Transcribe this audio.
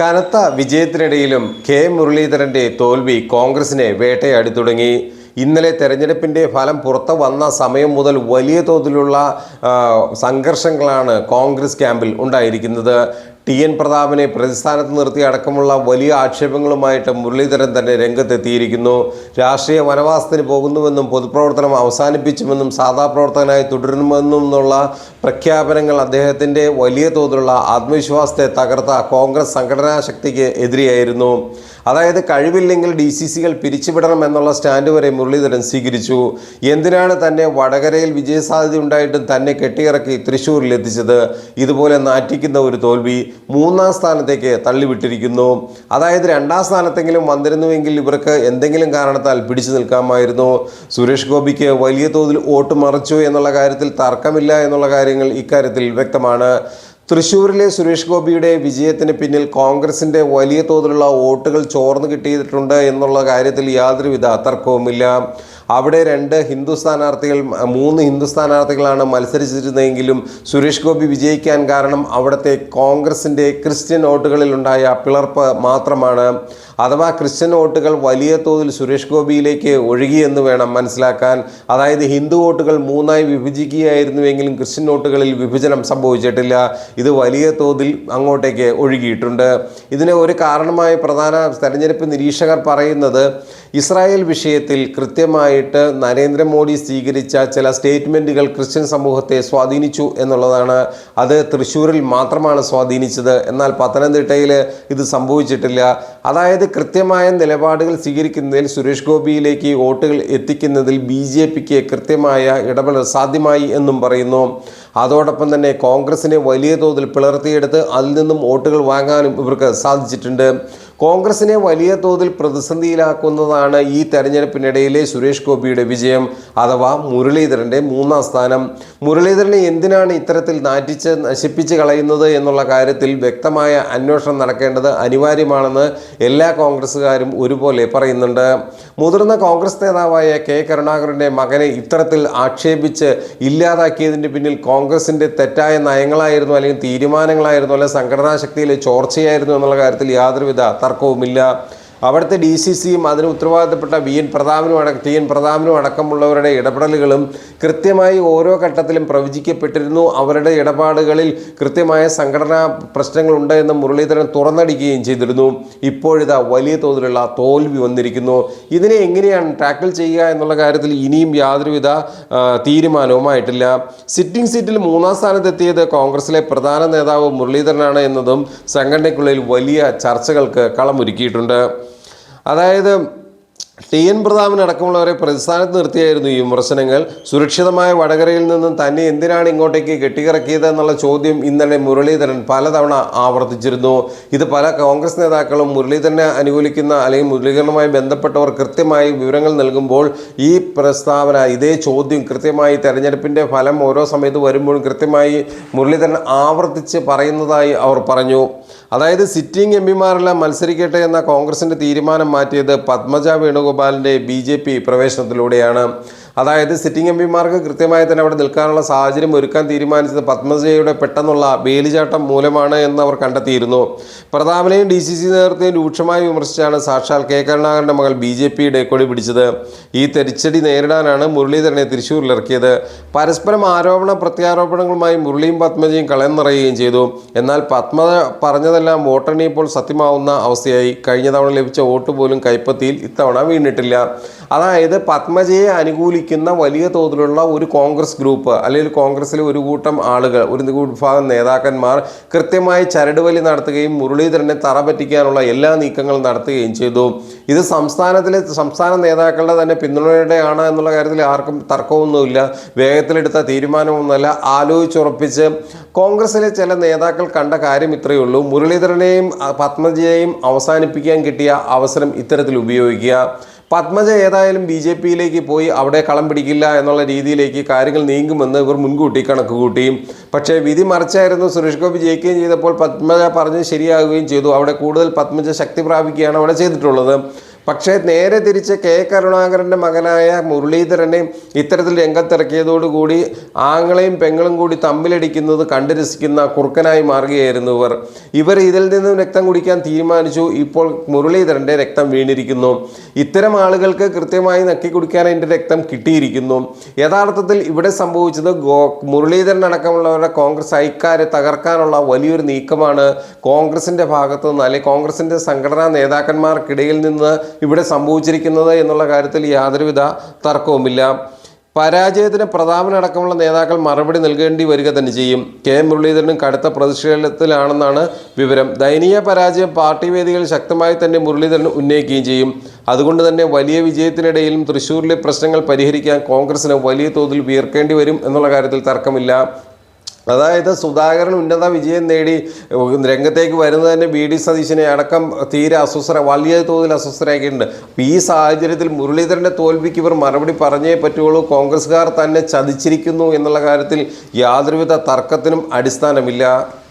കനത്ത വിജയത്തിനിടയിലും കെ മുരളീധരന്റെ തോൽവി കോൺഗ്രസിനെ വേട്ടയാടി തുടങ്ങി. ഇന്നലെ തെരഞ്ഞെടുപ്പിന്റെ ഫലം പുറത്തു വന്ന സമയം മുതൽ വലിയ തോതിലുള്ള സംഘർഷങ്ങളാണ് കോൺഗ്രസ് ക്യാമ്പിൽ ഉണ്ടായിരിക്കുന്നത്. ടി എൻ പ്രതാപനെ പ്രതിസ്ഥാനത്ത് നിർത്തി അടക്കമുള്ള വലിയ ആക്ഷേപങ്ങളുമായിട്ട് മുരളീധരൻ തന്നെ രംഗത്തെത്തിയിരിക്കുന്നു. രാഷ്ട്രീയ വനവാസത്തിന് പോകുന്നുവെന്നും പൊതുപ്രവർത്തനം അവസാനിപ്പിച്ചുമെന്നും സാധാ പ്രവർത്തകനായി തുടരുമെന്നും പ്രഖ്യാപനങ്ങൾ അദ്ദേഹത്തിന്റെ വലിയ തോതിലുള്ള ആത്മവിശ്വാസത്തെ തകർത്ത കോൺഗ്രസ് സംഘടനാ ശക്തിക്ക് എതിരെയായിരുന്നു. അതായത് കഴിവില്ലെങ്കിൽ ഡി സി സികൾ പിരിച്ചുവിടണം എന്നുള്ള സ്റ്റാൻഡ് വരെ മുരളീധരൻ സ്വീകരിച്ചു. എന്തിനാണ് തന്നെ വടകരയിൽ വിജയസാധ്യത ഉണ്ടായിട്ടും തന്നെ കെട്ടിയിറക്കി തൃശ്ശൂരിൽ എത്തിച്ചത് ഇതുപോലെ നാറ്റിക്കുന്ന ഒരു തോൽവി മൂന്നാം സ്ഥാനത്തേക്ക് തള്ളിവിട്ടിരിക്കുന്നു. അതായത് രണ്ടാം സ്ഥാനത്തെങ്കിലും വന്നിരുന്നുവെങ്കിൽ ഇവർക്ക് എന്തെങ്കിലും കാരണത്താൽ പിടിച്ചു നിൽക്കാമായിരുന്നു. സുരേഷ് ഗോപിക്ക് വലിയ തോതിൽ വോട്ട് മറിച്ചു എന്നുള്ള കാര്യത്തിൽ തർക്കമില്ല എന്നുള്ള കാര്യങ്ങൾ ഇക്കാര്യത്തിൽ വ്യക്തമാണ്. തൃശ്ശൂരിലെ സുരേഷ് ഗോപിയുടെ വിജയത്തിന് പിന്നിൽ കോൺഗ്രസിന്റെ വലിയ തോതിലുള്ള വോട്ടുകൾ ചോർന്നു കിട്ടിയിട്ടുണ്ട് എന്നുള്ള കാര്യത്തിൽ യാതൊരുവിധ തർക്കവുമില്ല. അവിടെ രണ്ട് ഹിന്ദു സ്ഥാനാർത്ഥികൾ മൂന്ന് ഹിന്ദു സ്ഥാനാർത്ഥികളാണ് മത്സരിച്ചിരുന്നതെങ്കിലും സുരേഷ് ഗോപി വിജയിക്കാൻ കാരണം അവിടുത്തെ കോൺഗ്രസിന്റെ ക്രിസ്ത്യൻ വോട്ടുകളിലുണ്ടായ പിളർപ്പ് മാത്രമാണ്. അഥവാ ക്രിസ്ത്യൻ വോട്ടുകൾ വലിയ തോതിൽ സുരേഷ് ഗോപിയിലേക്ക് ഒഴുകിയെന്ന് വേണം മനസ്സിലാക്കാൻ. അതായത് ഹിന്ദു വോട്ടുകൾ മൂന്നായി വിഭജിക്കുകയായിരുന്നുവെങ്കിലും ക്രിസ്ത്യൻ വോട്ടുകളിൽ വിഭജനം സംഭവിച്ചിട്ടില്ല. ഇത് വലിയ തോതിൽ അങ്ങോട്ടേക്ക് ഒഴുകിയിട്ടുണ്ട്. ഇതിന് ഒരു കാരണമായി പ്രധാന തെരഞ്ഞെടുപ്പ് നിരീക്ഷകർ പറയുന്നത് ഇസ്രായേൽ വിഷയത്തിൽ കൃത്യമായിട്ട് നരേന്ദ്രമോദി സ്വീകരിച്ച ചില സ്റ്റേറ്റ്മെന്റുകൾ ക്രിസ്ത്യൻ സമൂഹത്തെ സ്വാധീനിച്ചു എന്നുള്ളതാണ്. അത് തൃശ്ശൂരിൽ മാത്രമാണ് സ്വാധീനിച്ചത്. എന്നാൽ പത്തനംതിട്ടയിൽ ഇത് സംഭവിച്ചിട്ടില്ല. അതായത് കൃത്യമായ നിലപാടുകൾ സ്വീകരിക്കുന്നതിൽ സുരേഷ് ഗോപിയിലേക്ക് വോട്ടുകൾ എത്തിക്കുന്നതിൽ ബി ജെ പിക്ക് കൃത്യമായ ഇടപെടൽ സാധ്യമായി എന്നും പറയുന്നു. അതോടൊപ്പം തന്നെ കോൺഗ്രസിനെ വലിയ തോതിൽ പിളർത്തിയെടുത്ത് അതിൽ നിന്നും വോട്ടുകൾ വാങ്ങാനും ഇവർക്ക് സാധിച്ചിട്ടുണ്ട്. കോൺഗ്രസിനെ വലിയ തോതിൽ പ്രതിസന്ധിയിലാക്കുന്നതാണ് ഈ തെരഞ്ഞെടുപ്പിനിടയിലെ സുരേഷ് ഗോപിയുടെ വിജയം അഥവാ മുരളീധരന്റെ മൂന്നാം സ്ഥാനം. മുരളീധരനെ എന്തിനാണ് ഇത്തരത്തിൽ നാറ്റിച്ച് നശിപ്പിച്ച് കളയുന്നത് എന്നുള്ള കാര്യത്തിൽ വ്യക്തമായ അന്വേഷണം നടക്കേണ്ടത് അനിവാര്യമാണെന്ന് എല്ലാ കോൺഗ്രസ്സുകാരും ഒരുപോലെ പറയുന്നുണ്ട്. മുതിർന്ന കോൺഗ്രസ് നേതാവായ കെ കരുണാകരന്റെ മകനെ ഇത്തരത്തിൽ ആക്ഷേപിച്ച് ഇല്ലാതാക്കിയതിന്റെ പിന്നിൽ കോൺഗ്രസിന്റെ തെറ്റായ നയങ്ങളായിരുന്നു അല്ലെങ്കിൽ തീരുമാനങ്ങളായിരുന്നു അല്ലെങ്കിൽ സംഘടനാ ശക്തിയിലെ ചോർച്ചയായിരുന്നു എന്നുള്ള കാര്യത്തിൽ യാതൊരുവിധ തർക്കവുമില്ല. അവിടുത്തെ ഡി സി സിയും അതിന് ഉത്തരവാദിത്തപ്പെട്ട വി എൻ പ്രതാപനും അടക്കം ടി എൻ പ്രതാപനും അടക്കമുള്ളവരുടെ ഇടപെടലുകളും കൃത്യമായി ഓരോ ഘട്ടത്തിലും പ്രവചിക്കപ്പെട്ടിരുന്നു. അവരുടെ ഇടപാടുകളിൽ കൃത്യമായ സംഘടനാ പ്രശ്നങ്ങളുണ്ട് എന്ന് മുരളീധരൻ തുറന്നടിക്കുകയും ചെയ്തിരുന്നു. ഇപ്പോഴിതാ വലിയ തോതിലുള്ള തോൽവി വന്നിരിക്കുന്നു. ഇതിനെ എങ്ങനെയാണ് ടാക്കിൾ ചെയ്യുക എന്നുള്ള കാര്യത്തിൽ ഇനിയും യാതൊരുവിധ തീരുമാനവുമായിട്ടില്ല. സിറ്റിംഗ് സീറ്റിൽ മൂന്നാം സ്ഥാനത്തെത്തിയത് കോൺഗ്രസിലെ പ്രധാന നേതാവ് മുരളീധരനാണ് എന്നതും സംഘടനയ്ക്കുള്ളിൽ വലിയ ചർച്ചകൾക്ക് കളമൊരുക്കിയിട്ടുണ്ട്. അതായത് ടി എൻ പ്രതാപനടക്കമുള്ളവരെ പ്രതിസ്ഥാനത്ത് നിർത്തിയായിരുന്നു ഈ വിമർശനങ്ങൾ. സുരക്ഷിതമായ വടകരയിൽ നിന്നും തന്നെ എന്തിനാണ് ഇങ്ങോട്ടേക്ക് കെട്ടിയിറക്കിയത് എന്നുള്ള ചോദ്യം ഇന്നലെ മുരളീധരൻ പലതവണ ആവർത്തിച്ചിരുന്നു. ഇത് പല കോൺഗ്രസ് നേതാക്കളും മുരളീധരനെ അനുകൂലിക്കുന്ന അല്ലെങ്കിൽ മുരളീധരനുമായി ബന്ധപ്പെട്ടവർ കൃത്യമായി വിവരങ്ങൾ നൽകുമ്പോൾ ഈ പ്രസ്താവന ഇതേ ചോദ്യം കൃത്യമായി തെരഞ്ഞെടുപ്പിന്റെ ഫലം ഓരോ സമയത്ത് വരുമ്പോഴും കൃത്യമായി മുരളീധരൻ ആവർത്തിച്ച് പറയുന്നതായി അവർ പറഞ്ഞു. അതായത് സിറ്റിംഗ് എം പിമാരെല്ലാം മത്സരിക്കട്ടെ എന്ന കോൺഗ്രസിന്റെ തീരുമാനം മാറ്റിയത് പത്മജ വേണുഗോപാലിന്റെ ബി പ്രവേശനത്തിലൂടെയാണ്. അതായത് സിറ്റിംഗ് എം പിമാർക്ക് കൃത്യമായി തന്നെ അവിടെ നിൽക്കാനുള്ള സാഹചര്യം ഒരുക്കാൻ തീരുമാനിച്ചത് പത്മജയുടെ പെട്ടെന്നുള്ള വേലിചാട്ടം മൂലമാണ് എന്ന് അവർ കണ്ടെത്തിയിരുന്നു. പ്രതാപനെയും ഡി സി സി നേതൃത്വം രൂക്ഷമായി വിമർശിച്ചാണ് സാക്ഷാൽ കെ കരുണാകരന്റെ മകൾ ബി ജെ പിയുടെ കൊടി പിടിച്ചത്. ഈ തിരിച്ചടി നേരിടാനാണ് മുരളീധരനെ തൃശ്ശൂരിലിറക്കിയത് പരസ്പരം ആരോപണ പ്രത്യാരോപണങ്ങളുമായി മുരളിയും പത്മജയും കളയം നിറയുകയും ചെയ്തു. എന്നാൽ പത്മ പറഞ്ഞതെല്ലാം വോട്ടെണ്ണിയപ്പോൾ സത്യമാവുന്ന അവസ്ഥയായി. കഴിഞ്ഞ തവണ ലഭിച്ച വോട്ട് പോലും കൈപ്പത്തിയിൽ ഇത്തവണ വീണിട്ടില്ല. അതായത് പത്മജയെ അനുകൂലിക്കുന്ന വലിയ തോതിലുള്ള ഒരു കോൺഗ്രസ് ഗ്രൂപ്പ് അല്ലെങ്കിൽ കോൺഗ്രസ്സിലെ ഒരു കൂട്ടം ആളുകൾ ഒരു വിഭാഗം നേതാക്കന്മാർ കൃത്യമായി ചരടുവലി നടത്തുകയും മുരളീധരനെ തറ പറ്റിക്കാനുള്ള എല്ലാ നീക്കങ്ങളും നടത്തുകയും ചെയ്തു. ഇത് സംസ്ഥാനത്തിലെ സംസ്ഥാന നേതാക്കളുടെ തന്നെ പിന്തുണയുടെയാണ് എന്നുള്ള കാര്യത്തിൽ ആർക്കും തർക്കമൊന്നുമില്ല. വേഗത്തിലെടുത്ത തീരുമാനമൊന്നുമല്ല. ആലോചിച്ചുറപ്പിച്ച് കോൺഗ്രസിലെ ചില നേതാക്കൾ കണ്ട കാര്യം ഇത്രയേ ഉള്ളൂ. മുരളീധരനെയും പത്മജിയെയും അവസാനിപ്പിക്കാൻ കിട്ടിയ അവസരം ഇത്തരത്തിൽ ഉപയോഗിക്കുക. പത്മജ ഏതായാലും ബി ജെ പിയിലേക്ക് പോയി അവിടെ കളം പിടിക്കില്ല എന്നുള്ള രീതിയിലേക്ക് കാര്യങ്ങൾ നീങ്ങുമെന്ന് ഇവർ മുൻകൂട്ടി കണക്ക് കൂട്ടി പക്ഷേ വിധി മറിച്ചായിരുന്നു സുരേഷ് ഗോപി ജയിക്കുകയും ചെയ്തപ്പോൾ പത്മജ പറഞ്ഞ് ശരിയാകുകയും ചെയ്തു. അവിടെ കൂടുതൽ പത്മജ ശക്തി പ്രാപിക്കുകയാണ് അവിടെ ചെയ്തിട്ടുള്ളത്. പക്ഷേ നേരെ തിരിച്ച് കെ കരുണാകരന്റെ മകനായ മുരളീധരനെ ഇത്തരത്തിൽ രംഗത്തിറക്കിയതോടുകൂടി ആങ്ങളെയും പെങ്ങളും കൂടി തമ്മിലടിക്കുന്നത് കണ്ടു രസിക്കുന്ന കുറുക്കനായി മാറുകയായിരുന്നു ഇവർ. ഇവർ ഇതിൽ നിന്നും രക്തം കുടിക്കാൻ തീരുമാനിച്ചു. ഇപ്പോൾ മുരളീധരന്റെ രക്തം വീണിരിക്കുന്നു. ഇത്തരം ആളുകൾക്ക് കൃത്യമായി നക്കി കുടിക്കാൻ അതിന്റെ രക്തം കിട്ടിയിരിക്കുന്നു. യഥാർത്ഥത്തിൽ ഇവിടെ സംഭവിച്ചത് ഗോ മുരളീധരൻ അടക്കമുള്ളവരുടെ കോൺഗ്രസ് ഐക്കാരെ തകർക്കാനുള്ള വലിയൊരു നീക്കമാണ് കോൺഗ്രസിന്റെ ഭാഗത്തു നിന്ന് അല്ലെങ്കിൽ കോൺഗ്രസിന്റെ സംഘടനാ നേതാക്കന്മാർക്കിടയിൽ നിന്ന് ഇവിടെ സംഭവിച്ചിരിക്കുന്നത് എന്നുള്ള കാര്യത്തിൽ യാതൊരുവിധ തർക്കവുമില്ല. പരാജയത്തിന് പ്രതാപനടക്കമുള്ള നേതാക്കൾ മറുപടി നൽകേണ്ടി വരിക തന്നെ ചെയ്യും. കെ. മുരളീധരനും കടുത്ത പ്രതിഷേധത്തിലാണെന്നാണ് വിവരം. ദയനീയ പരാജയം പാർട്ടി വേദികളിൽ ശക്തമായി തന്നെ മുരളീധരൻ ഉന്നയിക്കുകയും ചെയ്യും. അതുകൊണ്ട് തന്നെ വലിയ വിജയത്തിനിടയിലും തൃശ്ശൂരിലെ പ്രശ്നങ്ങൾ പരിഹരിക്കാൻ കോൺഗ്രസിന് വലിയ തോതിൽ വീർക്കേണ്ടി വരും എന്നുള്ള കാര്യത്തിൽ തർക്കമില്ല. അതായത് സുധാകരൻ ഉന്നത വിജയം നേടി രംഗത്തേക്ക് വരുന്നത് തന്നെ ബി ഡി സതീശനെ അടക്കം തീരെ അസ്വസ്ഥ വലിയ തോതിൽ അസ്വസ്ഥരാക്കിയിട്ടുണ്ട്. അപ്പോൾ ഈ സാഹചര്യത്തിൽ മുരളീധരന്റെ തോൽവിക്ക് ഇവർ മറുപടി പറഞ്ഞേ പറ്റുള്ളൂ കോൺഗ്രസ്സുകാർ തന്നെ ചതിച്ചിരിക്കുന്നു എന്നുള്ള കാര്യത്തിൽ യാതൊരുവിധ തർക്കത്തിനും അടിസ്ഥാനമില്ല.